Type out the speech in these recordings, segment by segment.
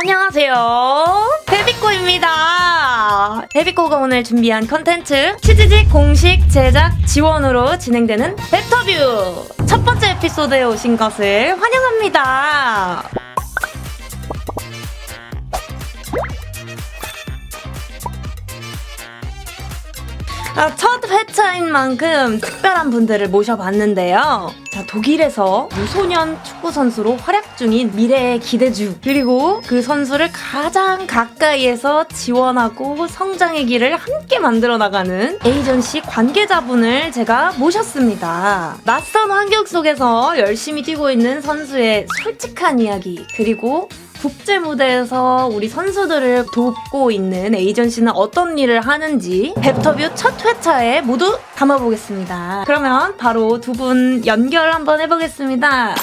안녕하세요. 데비코입니다. 데비코가 오늘 준비한 컨텐츠 치즈직 공식 제작 지원으로 진행되는 랩터뷰 첫 번째 에피소드에 오신 것을 환영합니다. 아, 첫 회차인 만큼 특별한 분들을 모셔봤는데요. 자, 독일에서 유소년 축구 선수로 활약 중인 미래의 기대주 그리고 그 선수를 가장 가까이에서 지원하고 성장의 길을 함께 만들어 나가는 에이전시 관계자분을 제가 모셨습니다. 낯선 환경 속에서 열심히 뛰고 있는 선수의 솔직한 이야기 그리고 국제 무대에서 우리 선수들을 돕고 있는 에이전시는 어떤 일을 하는지 랩터뷰 첫 회차에 모두 담아보겠습니다. 그러면 바로 두 분 연결 한번 해보겠습니다.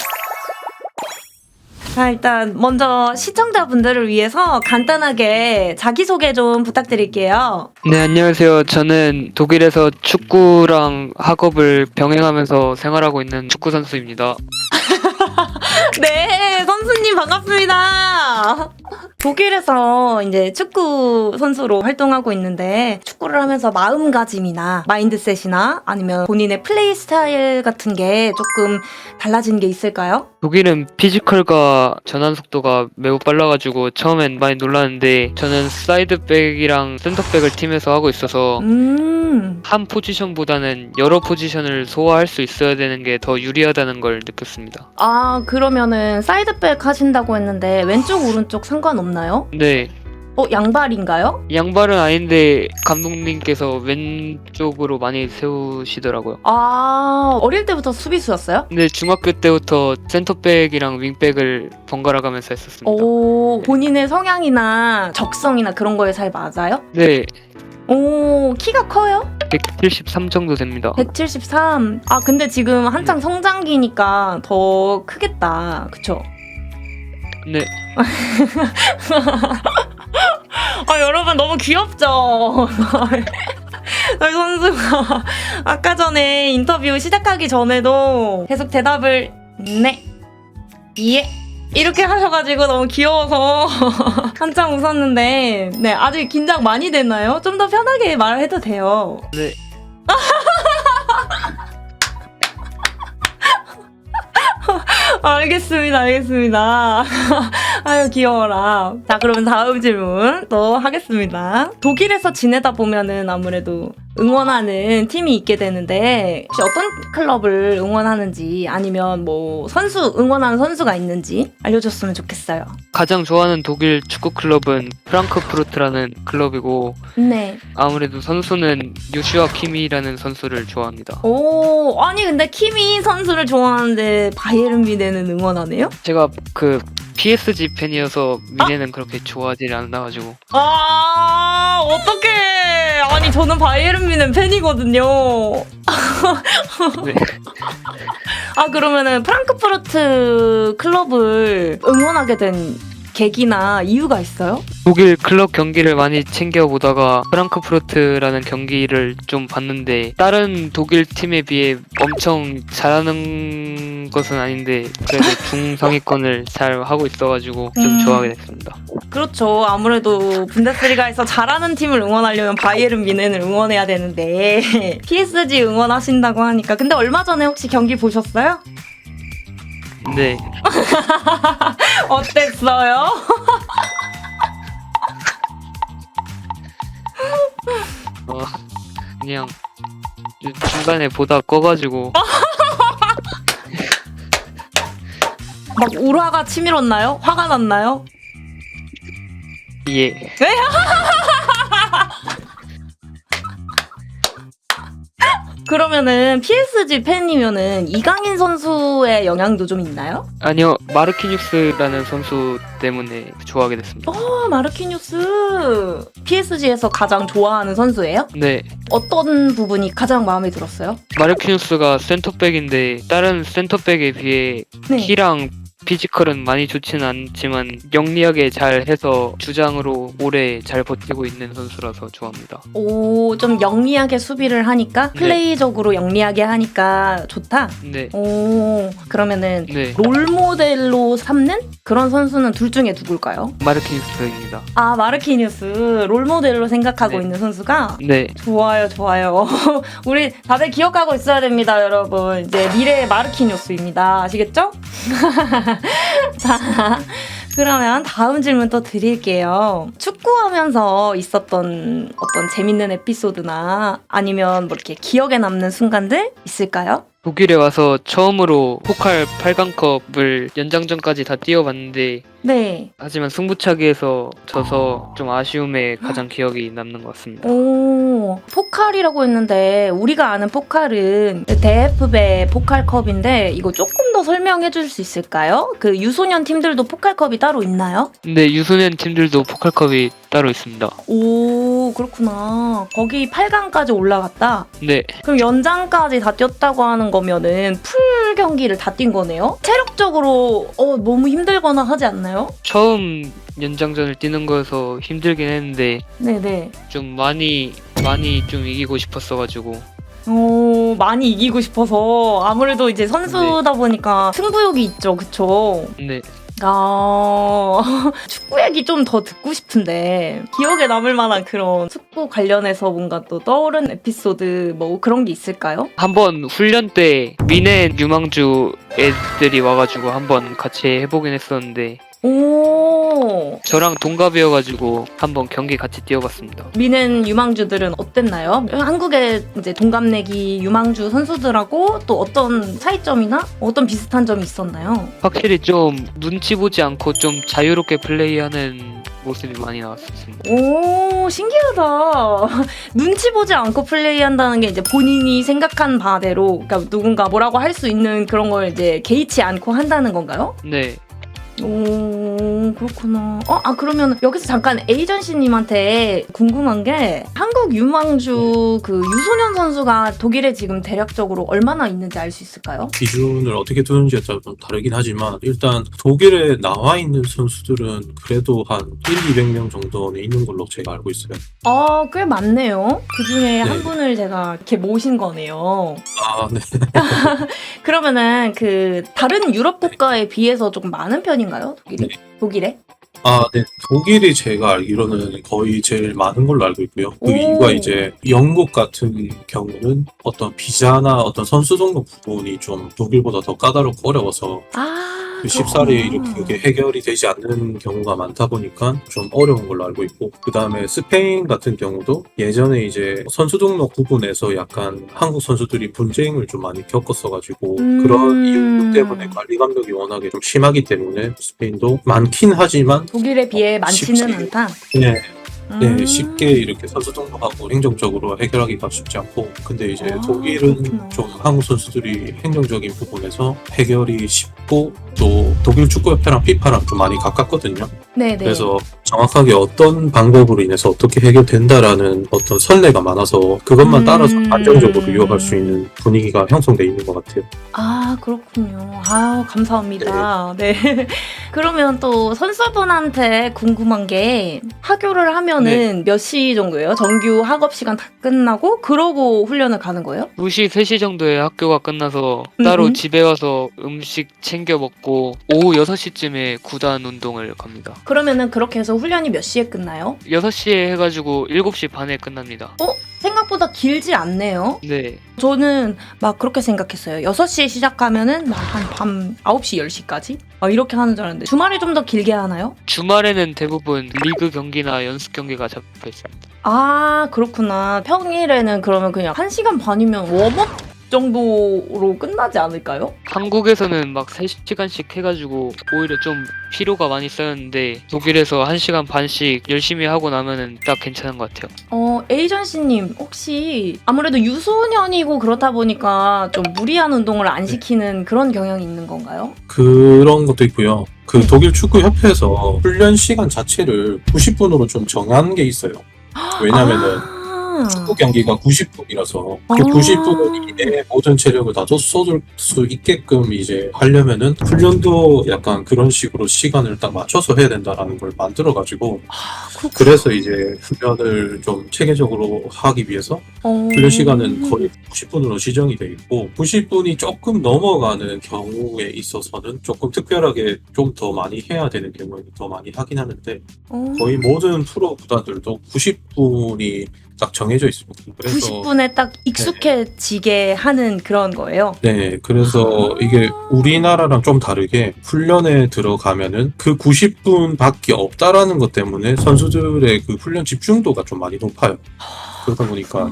자, 일단 먼저 시청자분들을 위해서 간단하게 자기소개 좀 부탁드릴게요. 네, 안녕하세요. 저는 독일에서 축구랑 학업을 병행하면서 생활하고 있는 축구 선수입니다. 네, 선수님 반갑습니다. 독일에서 이제 축구 선수로 활동하고 있는데 축구를 하면서 마음가짐이나 마인드셋이나 아니면 본인의 플레이 스타일 같은 게 조금 달라진 게 있을까요? 독일은 피지컬과 전환 속도가 매우 빨라가지고 처음엔 많이 놀랐는데 저는 사이드백이랑 센터백을 팀에서 하고 있어서 음, 한 포지션보다는 여러 포지션을 소화할 수 있어야 되는 게 더 유리하다는 걸 느꼈습니다. 아 그러면은 사이드백 하신다고 했는데 왼쪽 오른쪽 상관없 나요? 네, 어 양발인가요? 양발은 아닌데 감독님께서 왼쪽으로 많이 세우시더라고요. 아 어릴 때부터 수비수였어요? 근데 중학교 때부터 센터백이랑 윙백을 번갈아 가면서 했었습니다. 오 본인의 성향이나 적성이나 그런 거에 잘 맞아요? 네, 오 키가 커요? 173 정도 됩니다. 173. 아, 근데 지금 한창 성장기니까 더 크겠다. 그쵸? 네, 아, 여러분 너무 귀엽죠? 저희 선수가 아까 전에 인터뷰 시작하기 전에도 계속 대답을 네, 예. 이렇게 하셔가지고 너무 귀여워서 한참 웃었는데, 네, 아직 긴장 많이 됐나요? 좀 더 편하게 말해도 돼요. 네. 알겠습니다, 알겠습니다. 아유, 귀여워라. 자, 그러면 다음 질문 또 하겠습니다. 독일에서 지내다 보면은 아무래도 응원하는 팀이 있게 되는데, 혹시 어떤 클럽을 응원하는지, 아니면 뭐, 선수, 응원하는 선수가 있는지 알려줬으면 좋겠어요. 가장 좋아하는 독일 축구 클럽은 프랑크푸르트라는 클럽이고 네. 아무래도 선수는 요슈아 키미라는 선수를 좋아합니다. 오, 아니, 근데 키미 선수를 좋아하는데, 바이에른 미네는 응원하네요? 제가 그 PSG 팬이어서 미네는 그렇게 좋아하지 않아가지고 아, 어떡해. 아니, 저는 바이에른 미넨 팬이거든요. 네. 아, 그러면은 프랑크푸르트 클럽을 응원하게 된 계기나 이유가 있어요? 독일 클럽 경기를 많이 챙겨 보다가 프랑크푸르트라는 경기를 좀 봤는데 다른 독일 팀에 비해 엄청 잘하는 것은 아닌데 그래도 중상위권을 잘 하고 있어가지고 좀 음. 좋아하게 됐습니다. 그렇죠. 아무래도 분데스리가에서 잘하는 팀을 응원하려면 바이에른 미넨을 응원해야 되는데 PSG 응원하신다고 하니까 근데 얼마 전에 혹시 경기 보셨어요? 네, 어땠어요? 어, 그냥 중간에 보다 꺼가지고 막 울화가 치밀었나요? 화가 났나요? 예. 그러면은 PSG 팬이면은 이강인 선수의 영향도 좀 있나요? 아니요 마르키뉴스라는 선수 때문에 좋아하게 됐습니다. 어, 마르키뉴스 PSG에서 가장 좋아하는 선수예요? 네 어떤 부분이 가장 마음에 들었어요? 마르키뉴스가 센터백인데 다른 센터백에 비해 네. 키랑 피지컬은 많이 좋지는 않지만 영리하게 잘 해서 주장으로 오래 잘 버티고 있는 선수라서 좋아합니다. 오, 좀 영리하게 수비를 하니까 네. 플레이적으로 영리하게 하니까 좋다. 네, 오, 그러면은 네. 롤 모델로 삼는 그런 선수는 둘 중에 누굴까요? 마르키니스입니다. 아, 마르키니우스 롤 모델로 생각하고 네. 있는 선수가 네, 좋아요, 좋아요. 우리 다들 기억하고 있어야 됩니다, 여러분. 이제 미래의 마르키뉴스입니다. 아시겠죠? 자, 그러면 다음 질문 또 드릴게요. 축구하면서 있었던 어떤 재밌는 에피소드나 아니면 뭐 이렇게 기억에 남는 순간들 있을까요? 독일에 와서 처음으로 포칼 8강컵을 연장전까지 다 뛰어봤는데 네. 하지만 승부차기에서 져서 좀 아쉬움에 가장 기억이 남는 것 같습니다. 오, 포칼이라고 했는데 우리가 아는 포칼은 대F배 포칼컵인데 이거 조금 더 설명해 줄 수 있을까요? 그 유소년 팀들도 포칼컵이 따로 있나요? 근데 유소년 팀들도 포칼컵이 따로 있습니다. 오, 그렇구나. 거기 8강까지 올라갔다. 네, 그럼 연장까지 다 뛰었다고 하는 거면은 풀 경기를 다 뛴 거네요? 체력적으로 어, 너무 힘들거나 하지 않나요? 처음 연장전을 뛰는 거여서 힘들긴 했는데 네네. 좀 많이 많이 좀 이기고 싶었어가지고 오, 많이 이기고 싶어서 아무래도 이제 선수다 보니까 승부욕이 있죠. 그쵸? 네 아, 축구 얘기 좀 더 듣고 싶은데 기억에 남을 만한 그런 축구 관련해서 뭔가 또 떠오른 에피소드 뭐 그런 게 있을까요? 한번 훈련 때 미네 유망주 애들이 와가지고 한번 같이 해보긴 했었는데 오, 저랑 동갑이어가지고 한번 경기 같이 뛰어봤습니다. 미는 유망주들은 어땠나요? 한국의 이제 동갑내기 유망주 선수들하고 또 어떤 차이점이나 어떤 비슷한 점이 있었나요? 확실히 좀 눈치 보지 않고 좀 자유롭게 플레이하는 모습이 많이 나왔었습니다. 오, 신기하다. 눈치 보지 않고 플레이한다는 게 이제 본인이 생각한 바대로, 그러니까 누군가 뭐라고 할 수 있는 그런 걸 이제 개의치 않고 한다는 건가요? 네, 오, 그렇구나. 어, 아, 그러면 여기서 잠깐 에이전시님한테 궁금한 게 한국 유망주 그 유소년 선수가 독일에 지금 대략적으로 얼마나 있는지 알 수 있을까요? 기준을 어떻게 두는지에 따라 좀 다르긴 하지만 일단 독일에 나와 있는 선수들은 그래도 한 1, 200명 정도는 있는 걸로 제가 알고 있어요. 아, 꽤 많네요. 그 중에 한 네. 분을 제가 이렇게 모신 거네요. 아, 네. 그러면은 그 다른 유럽 국가에 비해서 조금 많은 편인 가요? 독일이? 독일에? 아, 네. 독일이 제가 알기로는 거의 제일 많은 걸로 알고 있고요. 그 오. 이유가 이제 영국 같은 경우는 어떤 비자나 어떤 선수 등록 부분이 좀 독일보다 더 까다롭고 어려워서 아, 그 쉽사리. 이렇게 그게 해결이 되지 않는 경우가 많다 보니까 좀 어려운 걸로 알고 있고 그 다음에 스페인 같은 경우도 예전에 이제 선수 등록 부분에서 약간 한국 선수들이 분쟁을 좀 많이 겪었어가지고 음. 그런 이유 때문에 관리 감독이 워낙에 좀 심하기 때문에 스페인도 많긴 하지만 독일에 비해 많지는 쉽지. 않다. 네, 네, 음. 쉽게 이렇게 선수 등록하고 행정적으로 해결하기가 쉽지 않고 근데 이제 아, 독일은 그렇구나. 좀 한국 선수들이 행정적인 부분에서 해결이 쉽고 또 독일 축구협회랑 피파랑 좀 많이 가깝거든요. 네네. 그래서 정확하게 어떤 방법으로 인해서 어떻게 해결된다라는 어떤 선례가 많아서 그것만 음. 따라서 안정적으로 이어갈 수 있는 분위기가 형성돼 있는 것 같아요. 아 그렇군요. 아 감사합니다. 네. 그러면 또 선수분한테 궁금한 게 학교를 하면은 몇 시 정도예요? 정규 학업 시간 다 끝나고 그러고 훈련을 가는 거예요? 2시, 3시 정도에 학교가 끝나서 따로 음흠. 집에 와서 음식 챙겨 먹고 오후 6시쯤에 구단 운동을 갑니다. 그러면은 그렇게 해서 훈련이 몇 시에 끝나요? 6시에 해가지고 7시 반에 끝납니다. 생각보다 길지 않네요. 네, 저는 막 그렇게 생각했어요. 6시에 시작하면은 막한밤 9시, 10시까지? 막 이렇게 하는 줄 알았는데 주말에 좀 더 길게 하나요? 주말에는 대부분 리그 경기나 연습 경기가 잡혀 있습니다. 아, 그렇구나. 평일에는 그러면 그냥 1시간 반이면 웜업 정도로 끝나지 않을까요? 한국에서는 막 3시간씩 해가지고 오히려 좀 피로가 많이 쌓였는데 독일에서 1시간 반씩 열심히 하고 나면은 딱 괜찮은 것 같아요. 어, 에이전시님, 혹시 아무래도 유소년이고 그렇다 보니까 좀 무리한 운동을 안 시키는 그런 경향이 있는 건가요? 그런 것도 있고요. 그 독일 축구 협회에서 훈련 시간 자체를 90분으로 좀 정한 게 있어요. 왜냐면은 아, 축구 경기가 90분이라서 아. 그 90분 이내에 모든 체력을 다 쏟을 수 있게끔 이제 하려면은 훈련도 약간 그런 식으로 시간을 딱 맞춰서 해야 된다라는 걸 만들어 가지고 그렇구나. 그래서 이제 훈련을 좀 체계적으로 하기 위해서 어. 훈련 시간은 거의 90분으로 지정이 돼 있고 90분이 조금 넘어가는 경우에 있어서는 조금 특별하게 좀 더 많이 해야 되는 경우에 더 많이 하긴 하는데 어. 거의 모든 프로 구단들도 90분이 딱 정해져 있습니다. 그래서 90분에 딱 익숙해지게 하는 그런 거예요. 네, 그래서 이게 우리나라랑 좀 다르게 훈련에 들어가면은 그 90분밖에 없다라는 것 때문에 선수들의 그 훈련 집중도가 좀 많이 높아요. 그러다 보니까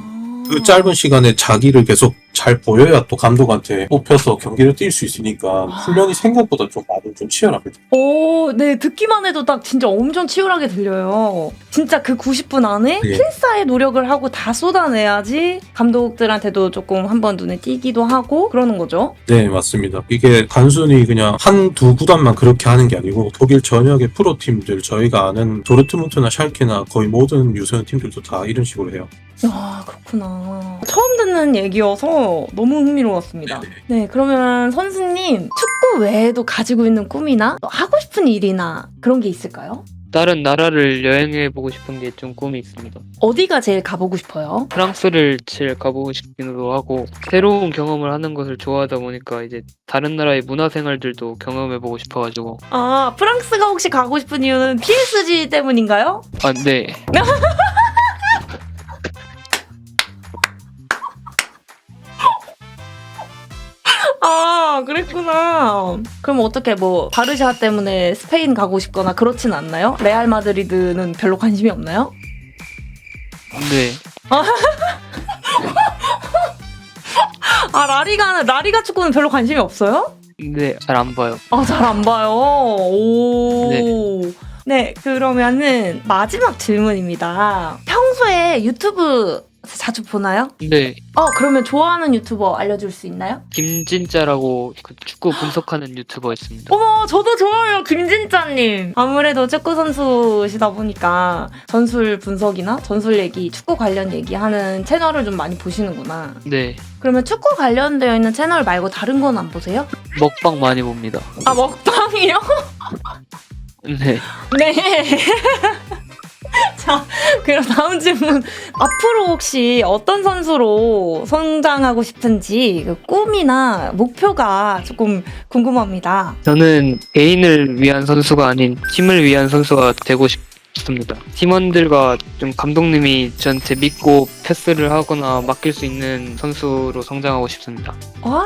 그 짧은 시간에 자기를 계속 잘 보여야 또 감독한테 뽑혀서 경기를 뛸 수 있으니까 훈련이 생각보다 좀 많이 좀 치열합니다. 오, 네, 듣기만 해도 딱 진짜 엄청 치열하게 들려요. 진짜 그 90분 안에 예. 필사의 노력을 하고 다 쏟아내야지 감독들한테도 조금 한번 눈에 띄기도 하고 그러는 거죠. 네, 맞습니다. 이게 단순히 그냥 한 두 구단만 그렇게 하는 게 아니고 독일 전역의 프로 팀들 저희가 아는 도르트문트나 샬케나 거의 모든 유소년 팀들도 다 이런 식으로 해요. 아, 그렇구나. 처음 듣는 얘기여서 너무 흥미로웠습니다. 네, 그러면 선수님, 축구 외에도 가지고 있는 꿈이나 또 하고 싶은 일이나 그런 게 있을까요? 다른 나라를 여행해 보고 싶은 게 좀 꿈이 있습니다. 어디가 제일 가보고 싶어요? 프랑스를 제일 가보고 싶기도 하고 새로운 경험을 하는 것을 좋아하다 보니까 이제 다른 나라의 문화 생활들도 경험해 보고 싶어가지고 아, 프랑스가 혹시 가고 싶은 이유는 PSG 때문인가요? 아 네. 아, 그랬구나. 그럼 어떻게 뭐 바르샤 때문에 스페인 가고 싶거나 그렇진 않나요? 레알 마드리드는 별로 관심이 없나요? 네. 아, 라리가는 라리가 축구는 별로 관심이 없어요? 네, 잘 안 봐요. 아, 잘 안 봐요. 오. 네. 네, 그러면은 마지막 질문입니다. 평소에 유튜브 자주 보나요? 네, 어, 그러면 좋아하는 유튜버 알려줄 수 있나요? 김진짜라고 그 축구 분석하는 유튜버 있습니다. 어머, 저도 좋아요, 김진짜님. 아무래도 축구 선수시다 보니까 전술 분석이나 전술 얘기, 축구 관련 얘기하는 채널을 좀 많이 보시는구나. 네, 그러면 축구 관련되어 있는 채널 말고 다른 건 안 보세요? 먹방 많이 봅니다. 아, 먹방이요? 네, 네. 자, 그럼 다음 질문. 앞으로 혹시 어떤 선수로 성장하고 싶은지 그 꿈이나 목표가 조금 궁금합니다. 저는 개인을 위한 선수가 아닌 팀을 위한 선수가 되고 싶습니다. 팀원들과 좀 감독님이 저한테 믿고 패스를 하거나 맡길 수 있는 선수로 성장하고 싶습니다. 와.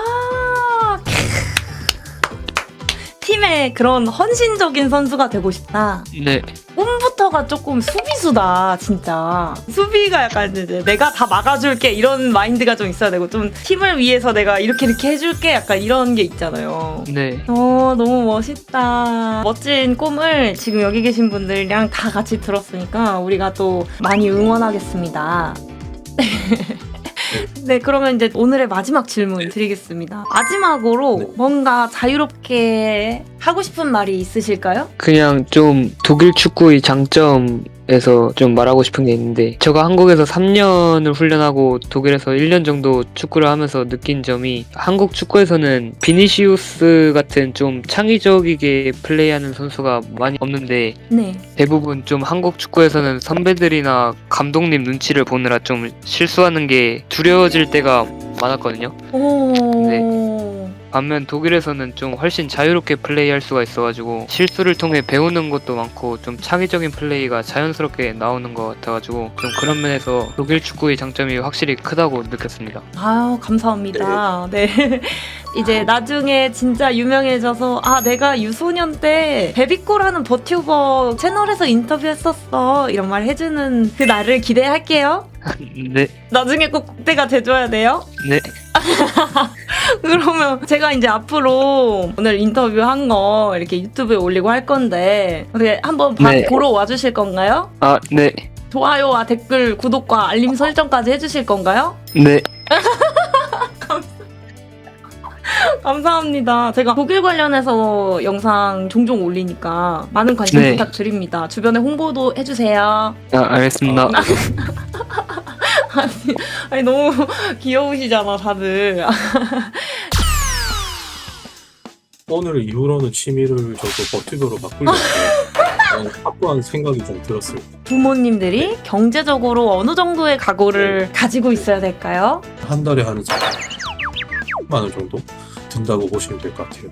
팀의 그런 헌신적인 선수가 되고 싶다. 네, 꿈부터가 조금 수비수다, 진짜. 수비가 약간 이제 내가 다 막아줄게 이런 마인드가 좀 있어야 되고 좀 팀을 위해서 내가 이렇게 이렇게 해줄게 약간 이런 게 있잖아요. 네, 어, 너무 멋있다. 멋진 꿈을 지금 여기 계신 분들이랑 다 같이 들었으니까 우리가 또 많이 응원하겠습니다. 네, 그러면 이제 오늘의 마지막 질문 드리겠습니다. 마지막으로 네. 뭔가 자유롭게 하고 싶은 말이 있으실까요? 그냥 좀 독일 축구의 장점 에서 좀 말하고 싶은 게 있는데 제가 한국에서 3년을 훈련하고 독일에서 1년 정도 축구를 하면서 느낀 점이 한국 축구에서는 비니시우스 같은 좀 창의적이게 플레이하는 선수가 많이 없는데 네. 대부분 좀 한국 축구에서는 선배들이나 감독님 눈치를 보느라 좀 실수하는 게 두려워질 때가 많았거든요. 오. 반면 독일에서는 좀 훨씬 자유롭게 플레이할 수가 있어가지고 실수를 통해 배우는 것도 많고 좀 창의적인 플레이가 자연스럽게 나오는 것 같아가지고 좀 그런 면에서 독일 축구의 장점이 확실히 크다고 느꼈습니다. 아유, 감사합니다. 네. 이제 나중에 진짜 유명해져서 아 내가 유소년 때 베비꼬라는 버튜버 채널에서 인터뷰했었어 이런 말 해주는 그 날을 기대할게요. 네, 나중에 꼭 그때가 돼줘야 돼요. 네, 그러면 제가 이제 앞으로 오늘 인터뷰한 거 이렇게 유튜브에 올리고 할 건데 어떻게 한번 봐- 네. 보러 와주실 건가요? 아, 네, 좋아요와 댓글, 구독과 알림 설정까지 해주실 건가요? 네, 감사합니다. 제가 독일 관련해서 영상 종종 올리니까 많은 관심 네. 부탁드립니다. 주변에 홍보도 해주세요. 아, 알겠습니다. 아니, 아니 너무 귀여우시잖아 다들. 오늘 이후로는 취미를 저도 버티버로 바꾸려고 어, 확고한 생각이 좀 들었어요. 부모님들이 경제적으로 어느 정도의 각오를 가지고 있어야 될까요? 한 달에 한 10만 원 정도 든다고 보시면 될 것 같아요.